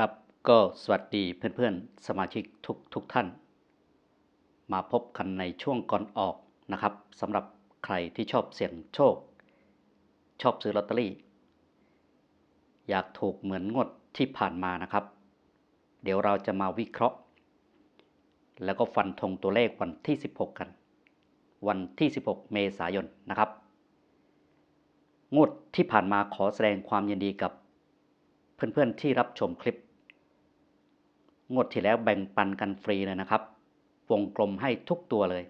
ครับก็สวัสดีเพื่อนๆ สมาชิกทุกทุกท่าน มาพบกันในช่วงก่อนออกนะครับสำหรับใครที่ชอบเสี่ยงโชค ชอบซื้อลอตเตอรี่ อยากถูกเหมือนงวดที่ผ่านมานะครับ เดี๋ยวเราจะมาวิเคราะห์ แล้วก็ฟันธงตัวเลขวันที่ 16 กัน วันที่ 16 เมษายนนะครับ งวดที่ผ่านมาขอแสดงความยินดีกับเพื่อนๆที่รับชมคลิป งวดที่แล้วแบ่งปันกันฟรีเลยนะครับ วงกลมให้ทุกตัวเลย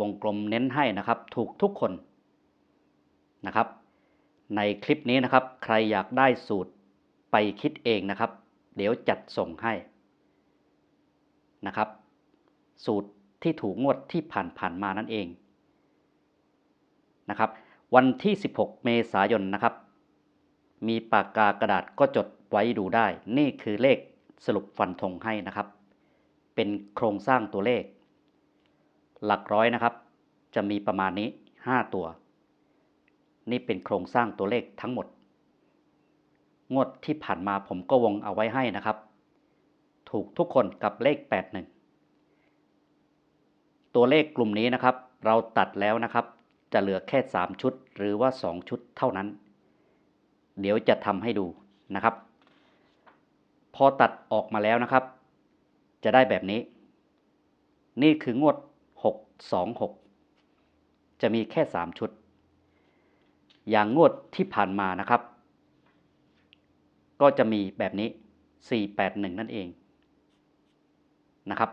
วงกลมเน้นให้นะครับ ถูกทุกคนนะครับ ในคลิปนี้นะครับ ใครอยากได้สูตรไปคิดเองนะครับ เดี๋ยวจัดส่งให้นะครับ สูตรที่ถูกงวดที่ผ่านผ่านๆมานั่นเองนะครับ วันที่ 16 เมษายนนะครับ มีปากกากระดาษก็จด ไว้ดูได้ นี่คือเลขสรุปฟันธงให้นะครับ เป็นโครงสร้างตัวเลข หลักร้อยนะครับ จะมีประมาณนี้ 5 ตัว นี่เป็นโครงสร้างตัวเลขทั้งหมด งวดที่ผ่านมาผมก็วงเอาไว้ให้นะครับ ถูกทุกคนกับเลข 81 ตัวเลขกลุ่มนี้นะครับ เราตัดแล้วนะครับ จะเหลือแค่ 3 ชุด หรือว่า 2 ชุดเท่านั้น เดี๋ยวจะทำให้ดูนะครับ พอตัดออกมาแล้วนะครับ จะได้แบบนี้ นี่คืองวด 626 จะมีแค่ 3 ชุด อย่างงวดที่ผ่านมานะครับ ก็จะมีแบบนี้ 481 นั่นเองนะครับ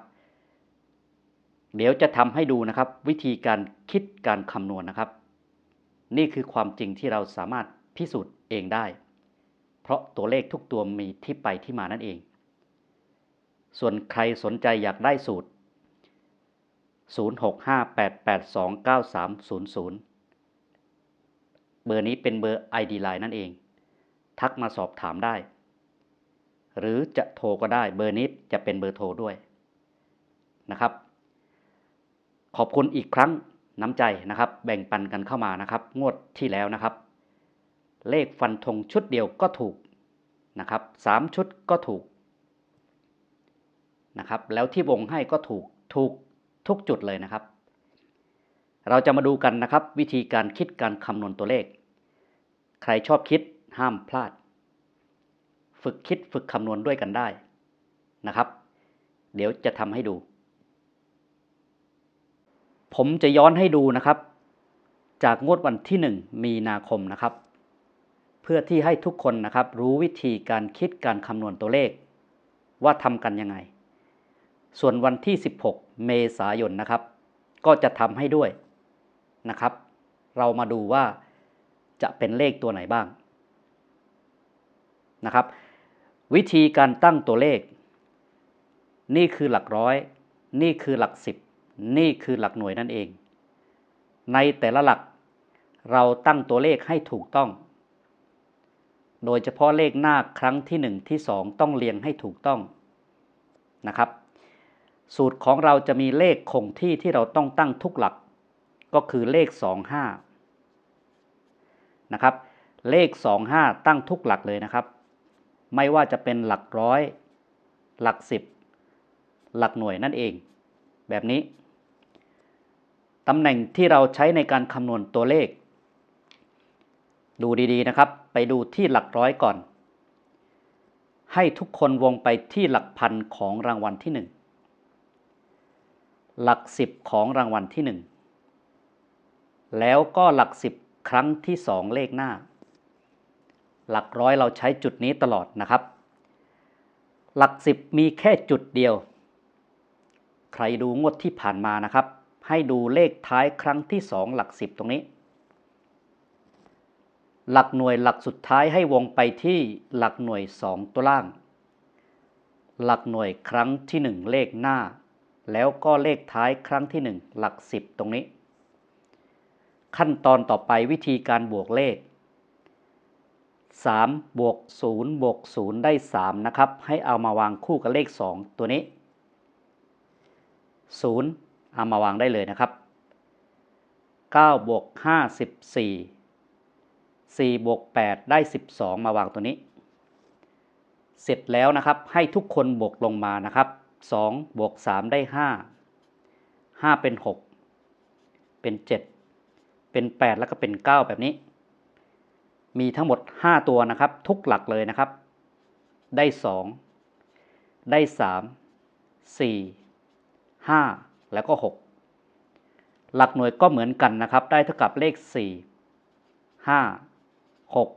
เดี๋ยวจะทำให้ดูนะครับ วิธีการคิดการคำนวณนะครับ นี่คือความจริงที่เราสามารถพิสูจน์เองได้ เพราะตัวเลขทุกตัวมีที่ไปที่มานั่นเอง ส่วนใครสนใจอยากได้สูตร 0658829300 เบอร์นี้เป็นเบอร์ ID Line นั่นเอง ทักมาสอบถามได้ หรือจะโทรก็ได้เบอร์นี้จะเป็นเบอร์โทรด้วยนะครับ ขอบคุณอีกครั้งน้ำใจนะครับ แบ่งปันกันเข้ามานะครับ งวดที่แล้วนะครับ เลขฟันธงชุดเดียวก็ถูก นะครับสามชุดก็ถูกนะครับแล้วที่วงให้ก็ถูกถูกทุกจุดเลยนะครับ เราจะมาดูกันนะครับ วิธีการคิดการคำนวณตัวเลข ใครชอบคิดห้ามพลาด ฝึกคิดฝึกคำนวณด้วยกันได้นะครับ เดี๋ยวจะทำให้ดู ผมจะย้อนให้ดูนะครับ จากงวดวันที่ 1 มีนาคมนะครับ พื่อที่ให้ทุกคนนะครับรู้วิธีการคิดการคำนวณตัวเลข ว่าทำกันยังไง ส่วนวันที่ 16 เมษายนนะครับ ก็จะทำให้ด้วยนะครับ เรามาดูว่าจะเป็นเลขตัวไหนบ้างนะครับ วิธีการตั้งตัวเลข นี่คือหลักร้อย นี่คือหลักสิบนี่คือหลักหน่วยนั่นเอง ในแต่ละหลักเราตั้งตัวเลขให้ถูกต้อง โดยเฉพาะเลขหน้าครั้งที่ 1 ที่ 2 ต้องเรียงให้ถูกต้องนะครับ สูตรของเราจะมีเลขคงที่ที่เราต้องตั้งทุกหลัก ก็คือเลข 25นะครับ เลข 25 ตั้งทุกหลักเลยนะครับ ไม่ว่าจะเป็นหลักร้อย หลักสิบหลักหน่วยนั่นเอง แบบนี้ตำแหน่งที่เราใช้ในการคำนวณตัวเลข ดูดีๆนะครับ ไปดูที่หลักร้อยก่อน ให้ทุกคนวงไปที่หลักพันของรางวัลที่หนึ่งหลักสิบของรางวัลที่หนึ่งแล้วก็หลักสิบครั้งที่สองเลขหน้า หลักร้อยเราใช้จุดนี้ตลอดนะครับ หลักสิบมีแค่จุดเดียว ใครดูงวดที่ผ่านมานะครับ ให้ดูเลขท้ายครั้งที่สองหลักสิบตรงนี้ หลักหน่วยหลักสุดท้ายให้วงไปที่หลักหน่วยสองตัวล่าง หลักหน่วยครั้งที่หนึ่งเลขหน้า แล้วก็เลขท้ายครั้งที่หนึ่งหลักสิบตรงนี้ ขั้นตอนต่อไปวิธีการบวกเลข 3 บวก 0 บวก 0 ได้ 3 นะครับ ให้เอามาวางคู่กับเลข 2 ตัวนี้ 0 เอามาวางได้เลยนะครับ9บวก5 14 4บวก8ได้ 12 มาวางตัวนี้ เสร็จแล้วนะครับให้ทุกคนบวกลงมานะครับ2บวก3ได้ 5 5 เป็น 6 เป็น 7 เป็น 8 แล้วก็เป็น 9 แบบนี้ มีทั้งหมด 5 ตัวนะครับ ทุกหลักเลยนะครับ ได้ 2 ได้ 3 4 5 แล้วก็ 6 หลักหน่วยก็เหมือนกันนะครับ ได้เท่ากับเลข 4 5 6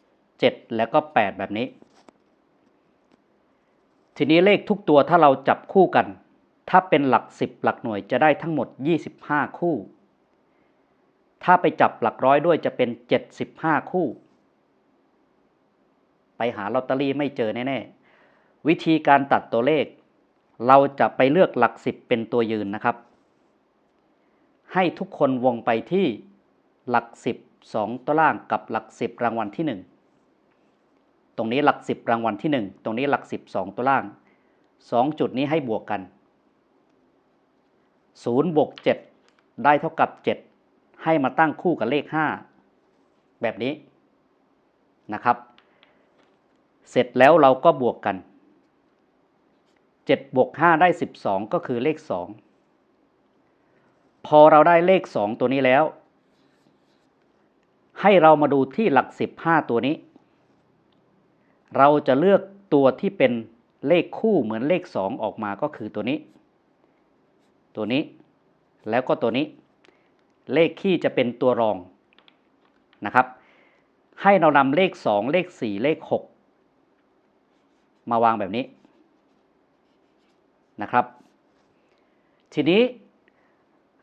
7 แล้วก็ 8 แบบนี้ ทีนี้เลขทุกตัวถ้าเราจับคู่กัน ถ้าเป็นหลัก 10 หลักหน่วยจะได้ทั้งหมด 25 คู่ ถ้าไปจับหลักร้อยด้วยจะเป็น 75 คู่ ไปหาลอตเตอรี่ไม่เจอแน่ๆ วิธีการตัดตัวเลข เราจะไปเลือกหลัก 10 เป็นตัวยืนนะครับให้ทุกคนวงไปที่หลัก10 2 ตัวล่างกับหลัก 10 รางวัลที่ 1 ตรงนี้หลัก 10 รางวัลที่ 1 ตรงนี้หลัก 10 2 ตัวล่าง 2 จุดนี้ให้บวกกัน 0 บวก 7 ได้เท่ากับ 7 ให้มาตั้งคู่กับเลข 5 แบบนี้นะครับ เสร็จแล้วเราก็บวกกัน 7 บวก 5 ได้ 12 ก็คือเลข 2 พอเราได้เลข 2 ตัวนี้แล้ว ให้เรามาดูที่หลัก 15 ตัวนี้ เราจะเลือกตัวที่เป็นเลขคู่เหมือนเลข 2 ออกมาก็คือตัวนี้ ตัวนี้ แล้วก็ตัวนี้ เลขขี้จะเป็นตัวรองนะครับ ให้เรานำเลข 2 เลข 4 เลข 6 มาวางแบบนี้นะครับ ทีนี้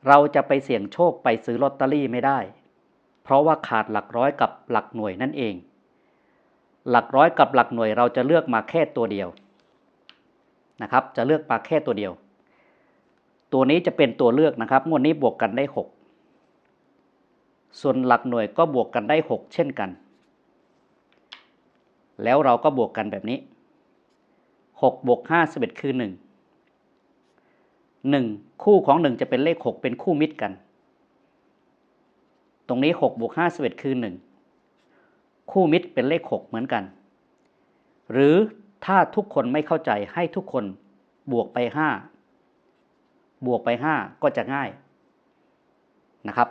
เราจะไปเสี่ยงโชคไปซื้อลอตเตอรี่ไม่ได้ เพราะว่าขาดหลักร้อยกับหลักหน่วยนั่นเอง หลักร้อยกับหลักหน่วยเราจะเลือกมาแค่ตัวเดียวนะครับ จะเลือกมาแค่ตัวเดียว ตัวนี้จะเป็นตัวเลือกนะครับงวดนี้บวกกันได้ 6 ส่วนหลักหน่วยก็บวกกันได้ 6 เช่นกัน แล้วเราก็บวกกันแบบนี้ 6 บวก5 11 คือ 1 1 คู่ของ 1 จะเป็นเลข 6 เป็นคู่มิตรกัน ตรงนี้6บวก5 11คือ 1 คู่มิตรเป็นเลข 6 เหมือนกัน หรือถ้าทุกคนไม่เข้าใจให้ทุกคนบวกไป 5 บวกไป 5 ก็จะง่ายนะครับ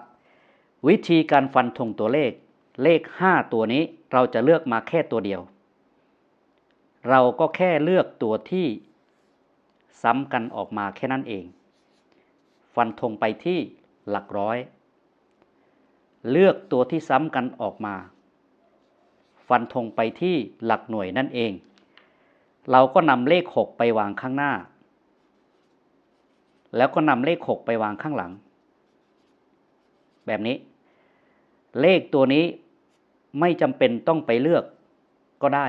วิธีการฟันธงตัวเลข เลข 5 ตัวนี้เราจะเลือกมาแค่ตัวเดียว เราก็แค่เลือกตัวที่ซ้ำกันออกมาแค่นั้นเอง ฟันธงไปที่หลักร้อย เลือกตัวที่ซ้ำกันออกมา ฟันธงไปที่หลักหน่วยนั่นเอง เราก็นำเลข 6 ไปวางข้างหน้า แล้วก็นำเลข 6 ไปวางข้างหลัง แบบนี้ เลขตัวนี้ไม่จำเป็นต้องไปเลือกก็ได้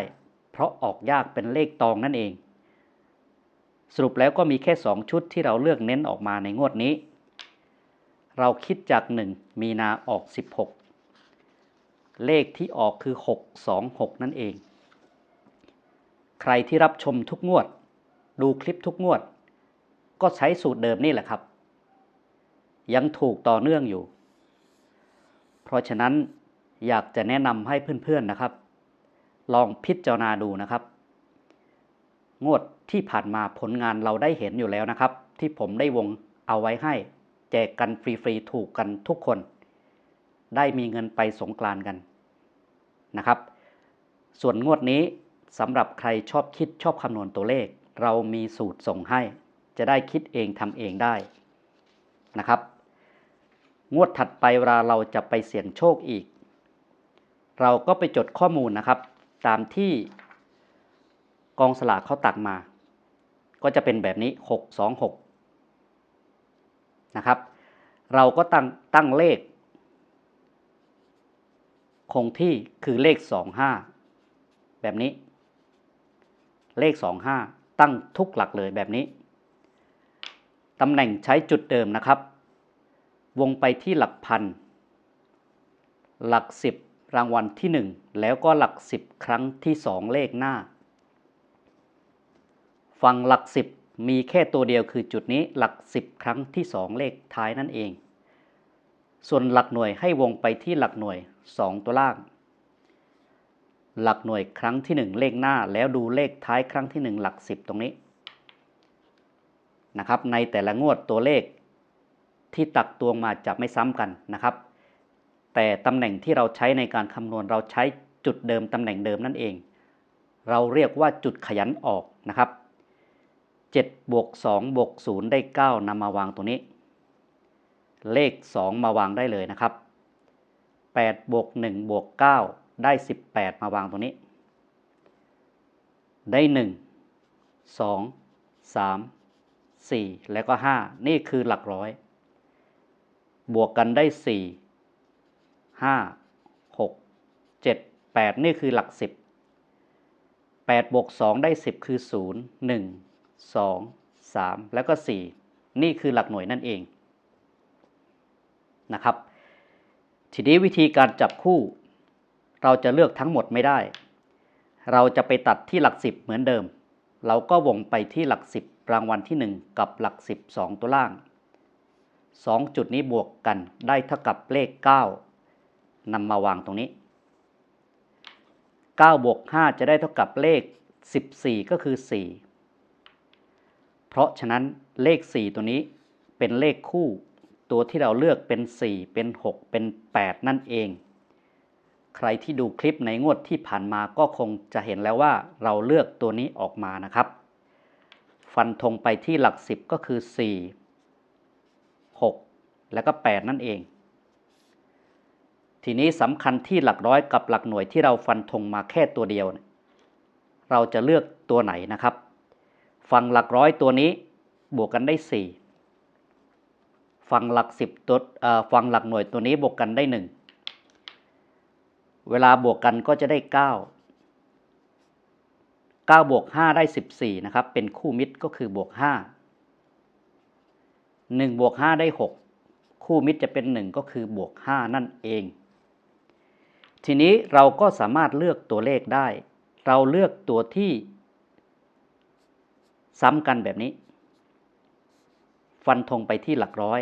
เพราะออกยากเป็นเลขตองนั่นเอง สรุปแล้วก็มีแค่ 2 ชุดที่เราเลือกเน้นออกมาในงวดนี้ เราคิดจาก 1 มีนาออก 16 เลขที่ออกคือ 626 นั่นเอง ใครที่รับชมทุกงวด ดูคลิปทุกงวด ก็ใช้สูตรเดิมนี่แหละครับ ยังถูกต่อเนื่องอยู่ เพราะฉะนั้นอยากจะแนะนำให้เพื่อนๆนะครับ ลองพิจารณาดูนะครับ งวดที่ผ่านมาผลงานเราได้เห็นอยู่แล้วนะครับ ที่ผมได้วงเอาไว้ให้ แจกกันฟรีๆถูกกันทุกคน ได้มีเงินไปสงกรานกันนะครับ ส่วนงวดนี้สำหรับใครชอบคิดชอบคำนวณตัวเลข เรามีสูตรส่งให้ จะได้คิดเองทำเองได้นะครับ งวดถัดไปเวลาเราจะไปเสี่ยงโชคอีก เราก็ไปจดข้อมูลนะครับ ตามที่กองสลากเขาตักมา ก็จะเป็นแบบนี้ 626 นะครับ เราก็ตั้งตั้งเลข คงที่คือเลข 25 แบบนี้ เลข 25 ตั้งทุกหลักเลยแบบนี้ ตำแหน่งใช้จุดเดิมนะครับ วงไปที่หลักพัน หลัก 10 รางวัลที่ 1 แล้วก็หลัก 10 ครั้งที่ 2 เลขหน้า ฝั่งหลัก 10 มีแค่ตัวเดียวคือจุดนี้หลัก 10 ครั้งที่ 2 เลขท้ายนั่นเอง ส่วนหลักหน่วยให้วงไปที่หลักหน่วย 2 ตัวล่าง หลักหน่วยครั้งที่ 1 เลขหน้าแล้วดูเลขท้ายครั้งที่ 1 หลัก 10 ตรงนี้นะครับ ในแต่ละงวดตัวเลขที่ตักตวงมาจะไม่ซ้ำกันนะครับ แต่ตำแหน่งที่เราใช้ในการคำนวณเราใช้จุดเดิมตำแหน่งเดิมนั่นเอง เราเรียกว่าจุดขยันออกนะครับ 7บวก2บวก0 ได้ 9นำมาวางตรงนี้ เลข 2 มาวางได้เลยนะครับ8บวก1บวก9ได้ 18 มาวางตรงนี้ ได้ 1 2 3 4 แล้วก็ 5 นี่คือหลักร้อย บวกกันได้ 4 5 6 7 8 นี่คือหลัก 10 8บวก2ได้ 10 คือ 0 1 2 3 แล้วก็ 4 นี่คือหลักหน่วยนั่นเองนะครับ ทีนี้วิธีการจับคู่ เราจะเลือกทั้งหมดไม่ได้ เราจะไปตัดที่หลัก 10 เหมือนเดิม เราก็วงไปที่หลัก 10 รางวัลที่ 1 กับหลัก 12 ตัวล่าง 2 จุดนี้บวกกันได้เท่ากับเลข 9นำมาวางตรงนี้ 9 บวก 5 จะได้เท่ากับเลข 14 ก็คือ 4 เพราะฉะนั้นเลข 4 ตัวนี้เป็นเลขคู่ ตัวที่เราเลือกเป็น 4 เป็น 6 เป็น 8 นั่นเอง ใครที่ดูคลิปในงวดที่ผ่านมาก็คงจะเห็นแล้วว่าเราเลือกตัวนี้ออกมานะครับ ฟันธงไปที่หลัก 10 ก็คือ 4 6 แล้วก็ 8 นั่นเอง ทีนี้สำคัญที่หลักร้อยกับหลักหน่วยที่เราฟันธงมาแค่ตัวเดียวเนี่ยเราจะเลือกตัวไหนนะครับ ฝั่งหลักร้อยตัวนี้บวกกันได้ 4 ฝั่งหลัก10ตัวฝั่งหลักหน่วยตัวนี้บวกกันได้ 1 เวลาบวกกันก็จะได้ 9 9 บวก 5 ได้ 14 นะครับ เป็นคู่มิตรก็คือบวก 5 1 บวก 5 ได้ 6 คู่มิตรจะเป็น 1 ก็คือบวก 5 นั่นเอง ทีนี้เราก็สามารถเลือกตัวเลขได้ เราเลือกตัวที่ ซ้ำกันแบบนี้ ฟันธงไปที่หลักร้อย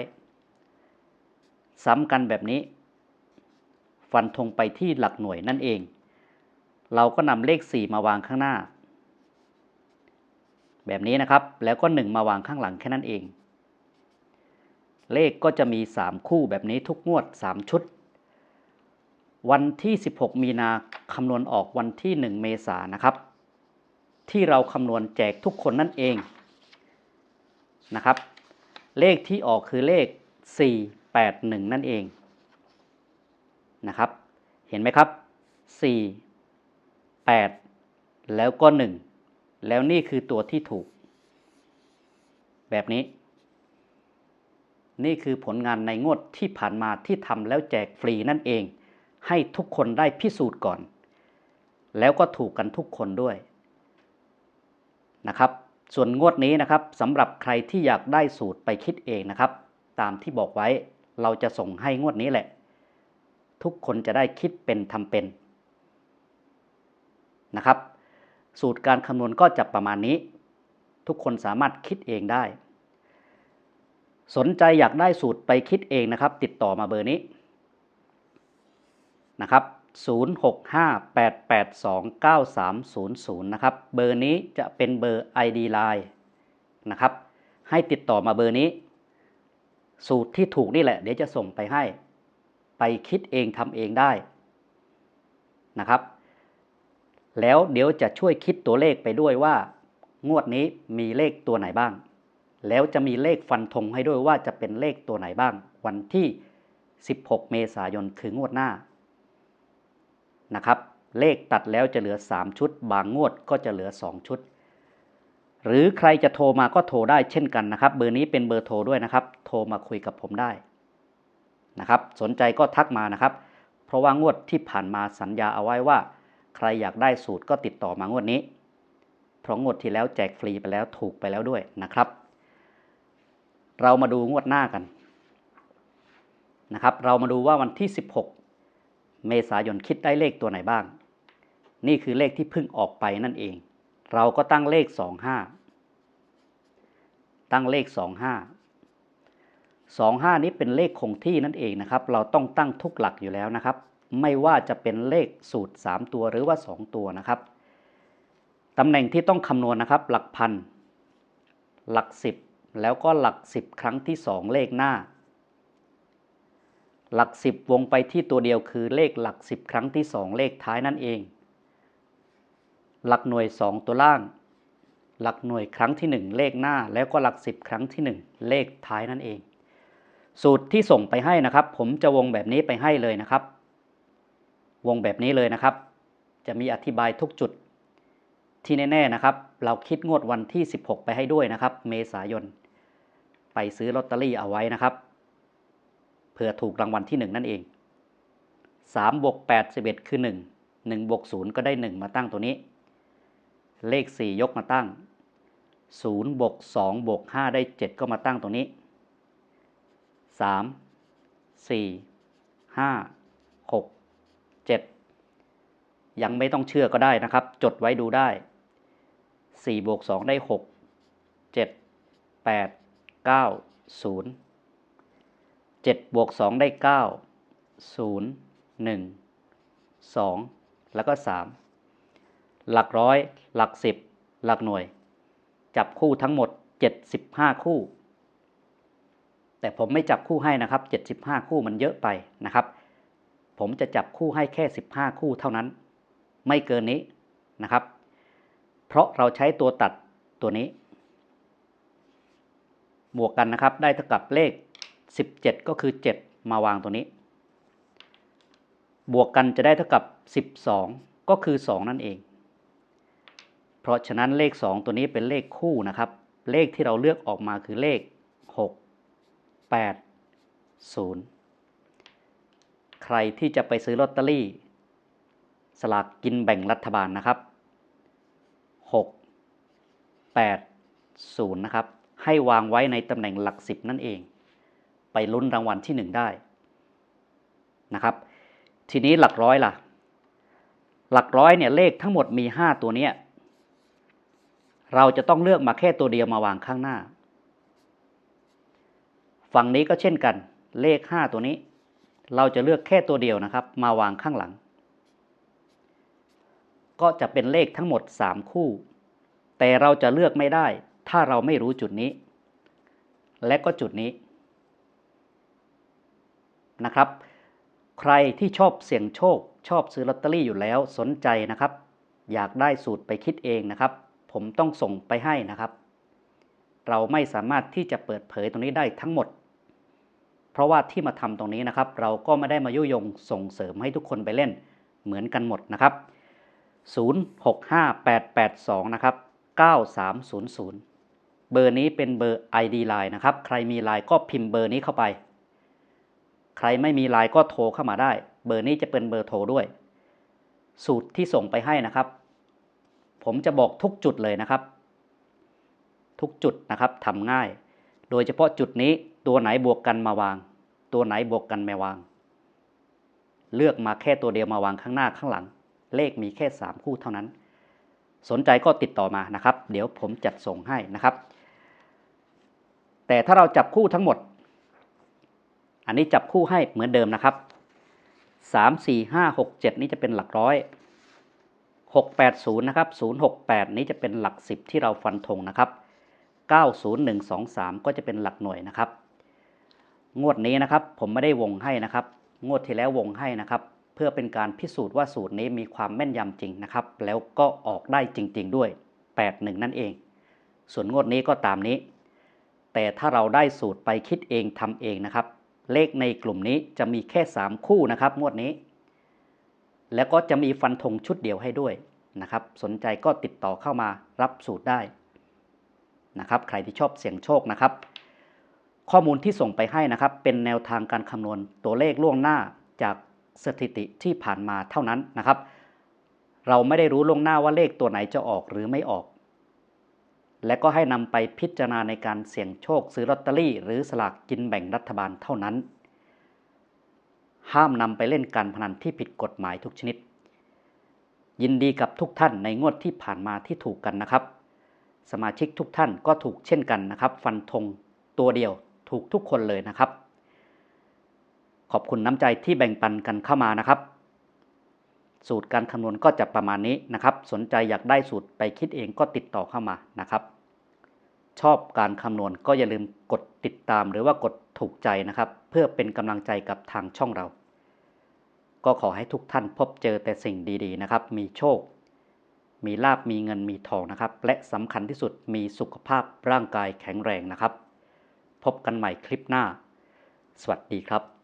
ซ้ำกันแบบนี้ ฟันธงไปที่หลักหน่วยนั่นเอง เราก็นำเลข 4 มาวางข้างหน้า แบบนี้นะครับแล้วก็ 1 มาวางข้างหลังแค่นั้นเอง เลขก็จะมี 3 คู่แบบนี้ทุกงวด 3 ชุด วันที่ 16 มีนาคำนวณออกวันที่ 1 เมษายนนะครับ ที่เราคำนวณแจกทุกคนนั่นเองนะครับ เลขที่ออกคือเลข 481 นั่นเองนะครับ เห็นไหมครับ 4 8 แล้วก็ 1 แล้วนี่คือตัวที่ถูก แบบนี้ นี่คือผลงานในงวดที่ผ่านมาที่ทำแล้วแจกฟรีนั่นเอง ให้ทุกคนได้พิสูจน์ก่อน แล้วก็ถูกกันทุกคนด้วย นะครับ ส่วนงวดนี้นะครับสำหรับใครที่อยากได้สูตรไปคิดเองนะครับ ตามที่บอกไว้เราจะส่งให้งวดนี้แหละ ทุกคนจะได้คิดเป็นทำเป็นนะครับ สูตรการคำนวณก็จะประมาณนี้ ทุกคนสามารถคิดเองได้ สนใจอยากได้สูตรไปคิดเองนะครับ ติดต่อมาเบอร์นี้นะครับ 0658829300 นะครับ เบอร์นี้จะเป็นเบอร์ ID Line นะครับ ให้ติดต่อมาเบอร์นี้ สูตรที่ถูกนี่แหละ เดี๋ยวจะส่งไปให้ ไปคิดเองทำเองได้นะครับ แล้วเดี๋ยวจะช่วยคิดตัวเลขไปด้วยว่า งวดนี้มีเลขตัวไหนบ้าง แล้วจะมีเลขฟันธงให้ด้วยว่าจะเป็นเลขตัวไหนบ้าง วันที่ 16 เมษายนคืองวดหน้า นะครับ เลขตัดแล้วจะเหลือ 3 ชุด บางงวดก็จะเหลือ 2 ชุด หรือใครจะโทรมาก็โทรได้เช่นกันนะครับ เบอร์นี้เป็นเบอร์โทรด้วยนะครับ โทรมาคุยกับผมได้นะครับ สนใจก็ทักมานะครับ เพราะว่างวดที่ผ่านมาสัญญาเอาไว้ว่า ใครอยากได้สูตรก็ติดต่อมางวดนี้ เพราะงวดที่แล้วแจกฟรีไปแล้วถูกไปแล้วด้วยนะครับ เรามาดูงวดหน้ากันนะครับ เรามาดูว่าวันที่ 16 เมษายนคิดได้เลขตัวไหนบ้าง นี่คือเลขที่เพิ่งออกไปนั่นเอง เราก็ตั้งเลข 25 ตั้งเลข 25 25 นี้เป็นเลขคงที่นั่นเองนะครับ เราต้องตั้งทุกหลักอยู่แล้วนะครับ ไม่ว่าจะเป็นเลขสูตร 3 ตัวหรือว่า 2 ตัวนะครับตำแหน่งที่ต้องคำนวณนะครับ หลักพัน หลัก 10 แล้วก็หลัก 10 ครั้งที่ 2 เลขหน้า หลัก10วงไปที่ตัวเดียวคือเลขหลัก10ครั้งที่2เลขท้ายนั่นเอง หลักหน่วย2ตัวล่าง หลักหน่วยครั้งที่1เลขหน้าแล้วก็หลัก10ครั้งที่1เลขท้ายนั่นเอง สูตรที่ส่งไปให้นะครับ ผมจะวงแบบนี้ไปให้เลยนะครับ วงแบบนี้เลยนะครับ จะมีอธิบายทุกจุดที่แน่ๆนะครับ เราคิดงวดวันที่ 16 ไปให้ด้วยนะครับ เมษายน ไปซื้อลอตเตอรี่เอาไว้นะครับ เผื่อถูกรางวัลที่ 1 นั่นเอง3บวก8 11 คือ 1 1บวก0ก็ได้ 1 มาตั้งตัวนี้ เลข 4 ยกมาตั้ง0บวก2บวก5ได้ 7 ก็มาตั้งตรงนี้ 3 4 5 6 7 ยังไม่ต้องเชื่อก็ได้นะครับ จดไว้ดูได้4บวก2ได้ 6 7 8 9 0 7บวก2ได้9 0 1 2แล้วก็3หลักร้อยหลัก10หลักหน่วย จับคู่ทั้งหมด75คู่ แต่ผมไม่จับคู่ให้นะครับ75คู่มันเยอะไปนะครับ ผมจะจับคู่ให้แค่15คู่เท่านั้น ไม่เกินนี้นะครับ เพราะเราใช้ตัวตัดตัวนี้ บวกกันนะครับได้เท่ากับเลข 17 ก็คือ 7 มาวางตัวนี้ บวกกันจะได้เท่ากับ 12 ก็คือ 2 นั่นเอง เพราะฉะนั้นเลข 2 ตัวนี้เป็นเลขคู่นะครับ เลขที่เราเลือกออกมาคือเลข 6 8 0 ใครที่จะไปซื้อลอตเตอรี่ สลากกินแบ่งรัฐบาลนะครับ 6 8 0 นะครับ ให้วางไว้ในตำแหน่งหลัก 10 นั่นเอง ไปลุ้นรางวัลที่ 1 ได้นะครับ ทีนี้หลักร้อยล่ะ หลักร้อยเนี่ยเลขทั้งหมดมี 5 ตัวเนี้ยเราจะต้องเลือกมาแค่ตัวเดียวมาวางข้างหน้า ฝั่งนี้ก็เช่นกัน เลข 5 ตัวนี้ เราจะเลือกแค่ตัวเดียวนะครับ มาวางข้างหลัง ก็จะเป็นเลขทั้งหมด 3 คู่ แต่เราจะเลือกไม่ได้ ถ้าเราไม่รู้จุดนี้ และก็จุดนี้ นะครับ ใครที่ชอบเสี่ยงโชค ชอบซื้อลอตเตอรี่อยู่แล้วสนใจนะครับ อยากได้สูตรไปคิดเองนะครับ ผมต้องส่งไปให้นะครับ เราไม่สามารถที่จะเปิดเผยตรงนี้ได้ทั้งหมด เพราะว่าที่มาทำตรงนี้นะครับ เราก็ไม่ได้มายุยงส่งเสริมให้ทุกคนไปเล่น เหมือนกันหมดนะครับ 065882 นะครับ 9300 เบอร์นี้เป็นเบอร์ ID Line นะครับ ใครมี Line ก็พิมพ์เบอร์นี้เข้าไป ใครไม่มี Line ก็โทรเข้ามาได้ เบอร์นี้จะเป็นเบอร์โทรด้วย สูตรที่ส่งไปให้นะครับ ผมจะบอกทุกจุดเลยนะครับ ทุกจุดนะครับทำง่าย โดยเฉพาะจุดนี้ตัวไหนบวกกันมาวาง ตัวไหนบวกกันไม่วาง เลือกมาแค่ตัวเดียวมาวางข้างหน้าข้างหลัง เลขมีแค่ 3 คู่เท่านั้น สนใจก็ติดต่อมานะครับ เดี๋ยวผมจัดส่งให้นะครับ แต่ถ้าเราจับคู่ทั้งหมด อันนี้จับคู่ให้เหมือนเดิมนะครับ3 4 5 6 7นี้จะเป็นหลักร้อย680นะครับ068นี้จะเป็นหลัก10ที่เราฟันธงนะครับ90123ก็จะเป็นหลักหน่วยนะครับ งวดนี้นะครับผมไม่ได้วงให้นะครับ งวดที่แล้ววงให้นะครับ เพื่อเป็นการพิสูจน์ว่าสูตรนี้มีความแม่นยำจริงนะครับ แล้วก็ออกได้จริง ๆ ด้วย 81 นั่นเอง ส่วนงวดนี้ก็ตามนี้ แต่ถ้าเราได้สูตรไปคิดเองทำเองนะครับ เลขในกลุ่มนี้จะมีแค่ 3 คู่นะครับงวดนี้ แล้วก็จะมีฟันธงชุดเดียวให้ด้วยนะครับ สนใจก็ติดต่อเข้ามารับสูตรได้นะครับ ใครที่ชอบเสี่ยงโชคนะครับ ข้อมูลที่ส่งไปให้นะครับ เป็นแนวทางการคำนวณตัวเลขล่วงหน้าจากสถิติที่ผ่านมาเท่านั้นนะครับ เราไม่ได้รู้ล่วงหน้าว่าเลขตัวไหนจะออกหรือไม่ออก และก็ให้นำไปพิจารณาในการเสี่ยงโชคซื้อลอตเตอรี่ หรือสลากกินแบ่งรัฐบาลเท่านั้น ห้ามนำไปเล่นการพนันที่ผิดกฎหมายทุกชนิด ยินดีกับทุกท่านในงวดที่ผ่านมาที่ถูกกันนะครับ สมาชิกทุกท่านก็ถูกเช่นกันนะครับ ฟันธงตัวเดียวถูกทุกคนเลยนะครับ ขอบคุณน้ำใจที่แบ่งปันกันเข้ามานะครับ สูตรการคำนวณก็จะประมาณนี้นะครับ สนใจอยากได้สูตรไปคิดเองก็ติดต่อเข้ามานะครับ ชอบการคำนวณก็อย่าลืมกดติดตามหรือว่ากดถูกใจนะครับ เพื่อเป็นกำลังใจกับทางช่องเรา ก็ขอให้ทุกท่านพบเจอแต่สิ่งดีๆนะครับ มีโชค มีลาบมีเงินมีทองนะครับ และสำคัญที่สุดมีสุขภาพร่างกายแข็งแรงนะครับ พบกันใหม่คลิปหน้า สวัสดีครับ